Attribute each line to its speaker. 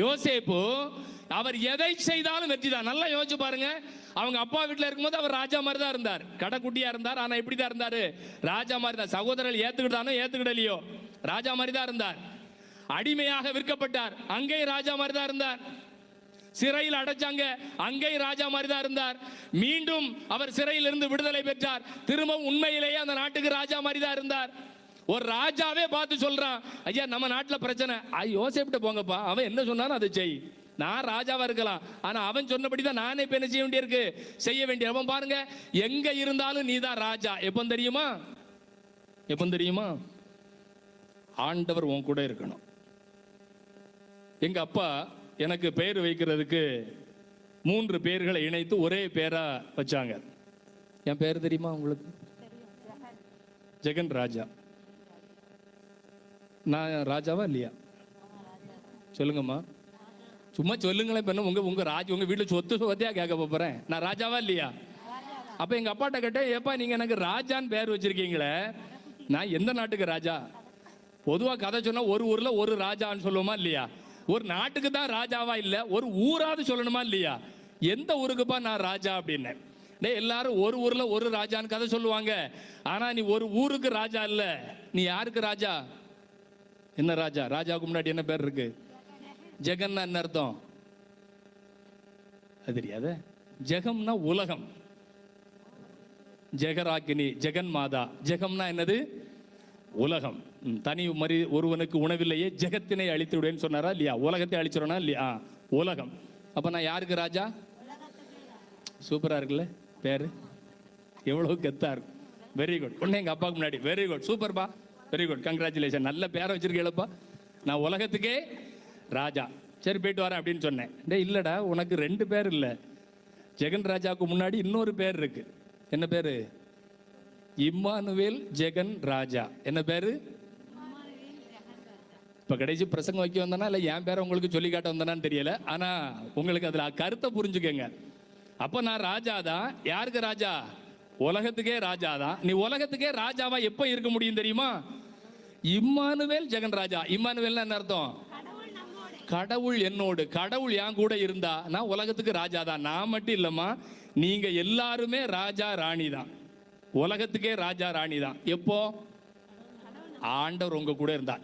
Speaker 1: யோசேப்பு அவர் எதை செய்தாலும் வெற்றி தான். நல்லா யோசிச்சு பாருங்க. அவங்க அப்பா வீட்டில் இருக்கும்போது அவர் ராஜா மாதிரி தான் இருந்தார். கடைக்குட்டியா இருந்தார் ஆனால் எப்படி தான் இருந்தார். ராஜா மாதிரி தான் சகோதரர்கள் ஏத்துக்கிட்டானோ ஏத்துக்கிடலையோ. ராஜா மாதிரி தான் இருந்தார். அடிமையாக விற்கப்பட்டார். அங்கேயும் ராஜா மாதிரி தான் இருந்தார். சிறையில் அடைச்சாங்க. அங்கேயும் ராஜா மாதிரி தான் இருந்தார். மீண்டும் அவர் சிறையிலிருந்து விடுதலை பெற்றார். திரும்பவும் உண்மையிலேயே அந்த நாட்டுக்கு ராஜா மாதிரி தான் இருந்தார். ஒரு ராஜாவே பார்த்து சொல்றான் ஐயா நம்ம நாட்டுல பிரச்சனை. யோசிப்பிட்டு போங்கப்பா. அவன் என்ன சொன்னாலும் அதை செய். நான் ராஜாவா இருக்கலாம். ஆனா அவன் சொன்னபடி தான் நானே இப்ப என்ன செய்ய வேண்டியிருக்கு? செய்ய வேண்டிய அவன் பாருங்க. எங்க இருந்தாலும் நீ தான் ராஜா. எப்போ தெரியுமா? எப்போ தெரியுமா? ஆண்டவர் உன் கூட இருக்கணும். எங்க அப்பா எனக்கு பெயர் வைக்கிறதுக்கு மூன்று பேர்களை இணைத்து ஒரே பேரா வச்சாங்க. என் பேர் தெரியுமா உங்களுக்கு? ஜெகன் ராஜா. நான் ராஜாவா இல்லையா? சொல்லுங்கம்மா. சும்மா சொல்லுங்களேன் இப்போ என்ன உங்க உங்க ராஜ் உங்க வீட்டில் சொத்து சொத்தையா கேட்க போறேன். நான் ராஜாவா இல்லையா? அப்ப எங்க அப்பாட்ட கேட்டேன் ஏப்பா நீங்க எனக்கு ராஜான்னு பேர் வச்சிருக்கீங்களே. நான் எந்த நாட்டுக்கு ராஜா? பொதுவா கதை சொன்னா ஒரு ஊர்ல ஒரு ராஜான்னு சொல்லுவோமா இல்லையா? ஒரு நாட்டுக்கு தான் ராஜாவா இல்ல ஒரு ஊராவது சொல்லணுமா இல்லையா? எந்த ஊருக்குப்பா நான் ராஜா அப்படின்னேன் எல்லாரும் ஒரு ஊர்ல ஒரு ராஜான்னு கதை சொல்லுவாங்க. ஆனா நீ ஒரு ஊருக்கு ராஜா இல்ல. நீ யாருக்கு ராஜா? என்ன ராஜா? ராஜாவுக்கு முன்னாடி என்ன பேர் இருக்கு? ஜெகன்னா என்ன அர்த்தம்? அது தெரியாத. ஜெகம்னா உலகம். ஜெகராக்கினி ஜெகன் மாதா ஜெகம்னா என்னது? உலகம். தனி மறி ஒருவனுக்கு உணவில்லையே ஜெகத்தினை அழித்து விடுவேன்னு சொன்னாரா இல்லையா? உலகத்தை அழிச்சிடனா இல்லையா? உலகம். அப்போ நான் யாருக்கு ராஜா? சூப்பராக இருக்குல்ல பேர். எவ்வளோ கெத்தாக இருக்கும் வெரி குட் உடனே எங்கள் அப்பாவுக்கு முன்னாடி. வெரி குட் சூப்பர்பா. வெரி குட் கங்க்ராச்சுலேஷன் நல்ல பேரை வச்சிருக்கேளப்பா நான் உலகத்துக்கே ராஜா. சரி போயிட்டு வரேன் அப்படின்னு சொன்னேன். டே இல்லடா உனக்கு ரெண்டு பேர் இல்லை. ஜெகன் ராஜாவுக்கு முன்னாடி இன்னொரு பேர் இருக்கு. என்ன பேர்? இம்மானுவேல் ஜெகன் ராஜா. என்ன பேரு? இப்போ கடைசி பிரசங்கம் வைக்க வந்தனா இல்லை என் பேரை உங்களுக்கு சொல்லி காட்ட வந்தனான்னு தெரியல. ஆனால் உங்களுக்கு அதில் கருத்தை புரிஞ்சுக்கங்க. அப்போ நான் ராஜா தான். யாருக்கு ராஜா? உலகத்துக்கே ராஜா தான். நீ உலகத்துக்கே ராஜாவா எப்போ இருக்க முடியும் தெரியுமா? இம்மானுவேல் ஜெகன் ராஜா இம்மானுவேல்னா என்ன அர்த்தம்? கடவுள் என்னோடு. கடவுள் என் கூட இருந்தா நான் உலகத்துக்கு ராஜா தான். நான் மட்டும் இல்லம்மா நீங்க எல்லாருமே ராஜா ராணி தான். உலகத்துக்கே ராஜா ராணி தான். எப்போ? ஆண்டவர் உங்க கூட இருந்தா.